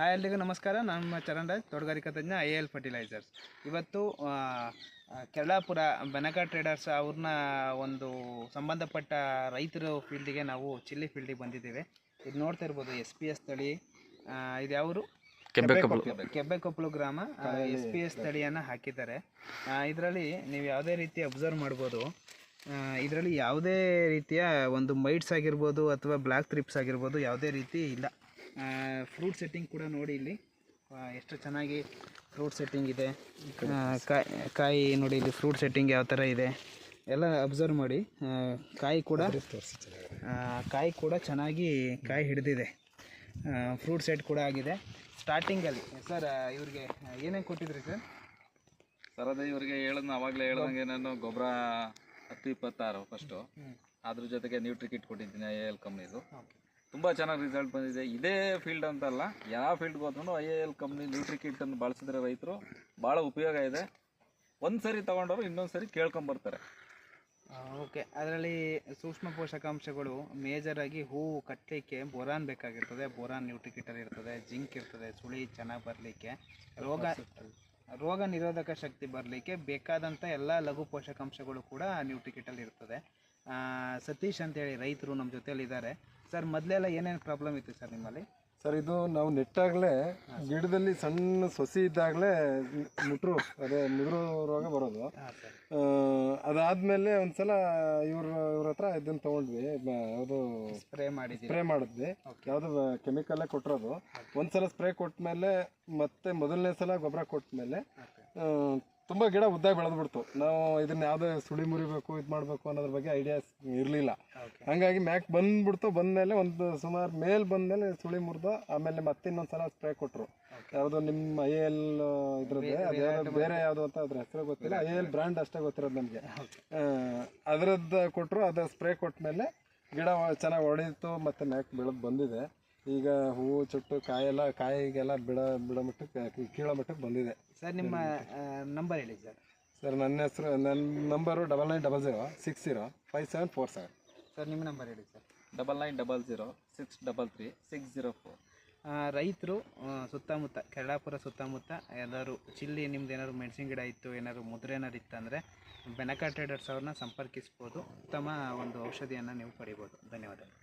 Hi ಎಲ್ರಿಗೂ ನಮಸ್ಕಾರ. ನಮ್ಮ ಚರಣ್ ರಾಜ್ ತೋಟಗಾರಿಕಾ ತಜ್ಞ ಐ ಎಲ್ ಫರ್ಟಿಲೈಸರ್ಸ್ ಇವತ್ತು ಕೆರಳಾಪುರ ಬೆನಕ ಟ್ರೇಡರ್ಸ್ ಅವ್ರನ್ನ ಒಂದು ಸಂಬಂಧಪಟ್ಟ ರೈತರ ಫೀಲ್ಡಿಗೆ ನಾವು ಚಿಲ್ಲಿ ಫೀಲ್ಡಿಗೆ ಬಂದಿದ್ದೇವೆ. ಇದು ನೋಡ್ತಾ ಇರ್ಬೋದು ಎಸ್ ಪಿ ಎಸ್ ತಳಿ ಇದ್ಯಾವರು ಇದು ಯಾವರು? ಕೆಬ್ಬೆಕೊಪ್ಪಲು ಗ್ರಾಮ ಎಸ್ ಪಿ ಎಸ್ ತಳಿಯನ್ನು ಹಾಕಿದ್ದಾರೆ. ಇದರಲ್ಲಿ ನೀವು ಯಾವುದೇ ರೀತಿ ಅಬ್ಸರ್ವ್ ಮಾಡ್ಬೋದು. ಇದರಲ್ಲಿ ಯಾವುದೇ ರೀತಿಯ ಒಂದು ಮೈಟ್ಸ್ ಆಗಿರ್ಬೋದು ಅಥವಾ ಬ್ಲ್ಯಾಕ್ ತ್ರಿಪ್ಸ್ ಆಗಿರ್ಬೋದು ಯಾವುದೇ ರೀತಿ ಇಲ್ಲ. ಫ್ರೂಟ್ ಸೆಟ್ಟಿಂಗ್ ಕೂಡ ನೋಡಿ ಇಲ್ಲಿ. ಎಷ್ಟು ಚೆನ್ನಾಗಿ ಫ್ರೂಟ್ ಸೆಟ್ಟಿಂಗ್ ಇದೆ. ಕಾಯಿ ಕಾಯಿ ನೋಡಿ ಇಲ್ಲಿ ಫ್ರೂಟ್ ಸೆಟ್ಟಿಂಗ್ ಯಾವ ಥರ ಇದೆ. ಎಲ್ಲ ಅಬ್ಸರ್ವ್ ಮಾಡಿ. ಕಾಯಿ ಕೂಡ ಕಾಯಿ ಕೂಡ ಚೆನ್ನಾಗಿ ಕಾಯಿ ಹಿಡಿದಿದೆ. ಫ್ರೂಟ್ ಸೆಟ್ ಕೂಡ ಆಗಿದೆ. ಸ್ಟಾರ್ಟಿಂಗಲ್ಲಿ ಸರ್ ಇವ್ರಿಗೆ ಏನೇನು ಕೊಟ್ಟಿದ್ರಿ ಸರ್ ಸರ್ ಅದೇ ಇವ್ರಿಗೆ ಹೇಳೋದು ಅವಾಗಲೇ ಹೇಳ್ದಂಗೆ ನಾನು ಗೊಬ್ಬರ ಹತ್ತು ಇಪ್ಪತ್ತಾರು ಫಸ್ಟು ಅದ್ರ ಜೊತೆಗೆ ನ್ಯೂಟ್ರಿಕಿಟ್ ಕೊಟ್ಟಿದ್ದೀನಿ ಎ ಎಲ್ ಕಂಪ್ನಿದು ತುಂಬ ಚೆನ್ನಾಗಿ ರಿಸಲ್ಟ್ ಬಂದಿದೆ. ಇದೇ ಫೀಲ್ಡ್ ಅಂತಲ್ಲ, ಯಾವ ಫೀಲ್ಡ್ಗೆ ಹೋದ್ರೂ ಐ ಎಲ್ ಕಂಪ್ನಿ ನ್ಯೂಟ್ರಿ ಬಳಸಿದ್ರೆ ರೈತರು ಭಾಳ ಉಪಯೋಗ ಇದೆ. ಒಂದು ಸರಿ ತೊಗೊಂಡವರು ಇನ್ನೊಂದು ಸರಿ ಕೇಳ್ಕೊಂಬರ್ತಾರೆ ಓಕೆ ಅದರಲ್ಲಿ ಸೂಕ್ಷ್ಮ ಪೋಷಕಾಂಶಗಳು ಮೇಜರ್ ಆಗಿ ಹೂವು ಕಟ್ಟಲಿಕ್ಕೆ ಬೋರಾನ್ ಬೇಕಾಗಿರ್ತದೆ. ಬೋರಾನ್ ನ್ಯೂಟ್ರಿಕಿಟರ್ ಇರ್ತದೆ, ಜಿಂಕ್ ಇರ್ತದೆ, ಸುಳಿ ಚೆನ್ನಾಗಿ ಬರಲಿಕ್ಕೆ. ರೋಗ ರೋಗ ನಿರೋಧಕ ಶಕ್ತಿ ಬರಲಿಕ್ಕೆ ಬೇಕಾದಂಥ ಎಲ್ಲ ಲಘು ಪೋಷಕಾಂಶಗಳು ಕೂಡ ನ್ಯೂಟ್ರಿಕಿಟಲ್ಲಿ ಇರ್ತದೆ. ಸತೀಶ್ ಅಂತೇಳಿ ರೈತರು ನಮ್ಮ ಜೊತೆಲಿ ಇದ್ದಾರೆ ಸರ್ ಮೊದಲೆಲ್ಲ ಏನೇನು ಪ್ರಾಬ್ಲಮ್ ಇತ್ತು ಸರ್ ನಿಮ್ಮಲ್ಲಿ? ಸರ್ ಇದು ನಾವು ನೆಟ್ಟಾಗಲೇ ಗಿಡದಲ್ಲಿ ಸಣ್ಣ ಸೊಸಿ ಇದ್ದಾಗಲೇ ಮುಟ್ರು ಅದೇ ಮುದುರು ರೋಗ ಬರೋದು. ಆ, ಅದಾದ್ಮೇಲೆ ಒಂದ್ಸಲ ಇವ್ರ ಇವ್ರ ಹತ್ರ ಇದನ್ನ ತಗೊಂಡ್ವಿ ಯಾವುದು ಸ್ಪ್ರೇ ಮಾಡಿ ಸ್ಪ್ರೇ ಮಾಡಿದ್ವಿ. ಯಾವುದು ಕೆಮಿಕಲ್ಲೇ ಕೊಟ್ಟಿರೋದು. ಒಂದ್ಸಲ ಸ್ಪ್ರೇ ಕೊಟ್ಮೇಲೆ ಮತ್ತೆ ಮೊದಲನೇ ಸಲ ಗೊಬ್ಬರ ಕೊಟ್ಮೇಲೆ ಆ, ತುಂಬಾ ಗಿಡ ಉದ್ದ ಬೆಳೆದ್ಬಿಡ್ತು. ನಾವು ಇದನ್ನ ಯಾವುದೇ ಸುಳಿ ಮುರಿಬೇಕು ಇದು ಮಾಡಬೇಕು ಅನ್ನೋದ್ರ ಬಗ್ಗೆ ಐಡಿಯಾಸ್ ಇರಲಿಲ್ಲ. ಹಂಗಾಗಿ ಮ್ಯಾಕ್ ಬಂದ್ಬಿಡ್ತು ಬಂದಮೇಲೆ ಒಂದು ಸುಮಾರು ಮೇಲ್ ಬಂದ್ಮೇಲೆ ಸುಳಿ ಮುರಿದು ಆಮೇಲೆ ಮತ್ತೆ ಇನ್ನೊಂದ್ಸಲ ಸ್ಪ್ರೇ ಕೊಟ್ಟರು ಯಾವುದು ನಿಮ್ಮ ಐ ಎಲ್ ಇದ್ರದ್ದೇ ಅದು ಯಾವ್ದು ಬೇರೆ ಯಾವುದು ಅಂತ ಅದ್ರ ಹೆಸರು ಗೊತ್ತಿಲ್ಲ. ಐ ಎಲ್ ಬ್ರ್ಯಾಂಡ್ ಅಷ್ಟೇ ಗೊತ್ತಿರೋದು ನಮಗೆ. ಅದರದ್ದು ಕೊಟ್ಟರು ಅದು ಸ್ಪ್ರೇ ಕೊಟ್ಟ ಮೇಲೆ ಗಿಡ ಚೆನ್ನಾಗಿ ಒಡೆಯಿತು ಮತ್ತೆ ಮ್ಯಾಕ್ ಬೆಳೆದು ಬಂದಿದೆ. ಈಗ ಹೂವು ಚುಟ್ಟು ಕಾಯೆಲ್ಲ ಕಾಯಿಗೆಲ್ಲ ಬಿಡ ಬಿಡೋ ಮಟ್ಟಕ್ಕೆ ಕೀಳೋ ಮಟ್ಟಕ್ಕೆ ಬಂದಿದೆ. ಸರ್ ನಿಮ್ಮ ನಂಬರ್ ಹೇಳಿ ಸರ್. ಸರ್ ನನ್ನ ಹೆಸರು ನನ್ನ number double nine double zero six zero five seven four seven sir ನಿಮ್ಮ ನಂಬರ್ ಹೇಳಿ sir. Double nine double zero six double three six zero four ರೈತರು ಸುತ್ತಮುತ್ತ ಕೆರಳಾಪುರ ಸುತ್ತಮುತ್ತ ಏನಾದ್ರು ಚಿಲ್ಲಿ ನಿಮ್ದು ಏನಾದ್ರು ಮೆಣಸಿನ ಗಿಡ ಇತ್ತು ಏನಾದ್ರು ಮುದ್ರೆ ಏನಾದ್ರು ಇತ್ತಂದರೆ ಬೆನಕ ಟ್ರೇಡರ್ಸ್ ಅವ್ರನ್ನ ಸಂಪರ್ಕಿಸ್ಬೋದು. ಉತ್ತಮ ಒಂದು ಔಷಧಿಯನ್ನು ನೀವು ಪಡಿಬೋದು. ಧನ್ಯವಾದಗಳು.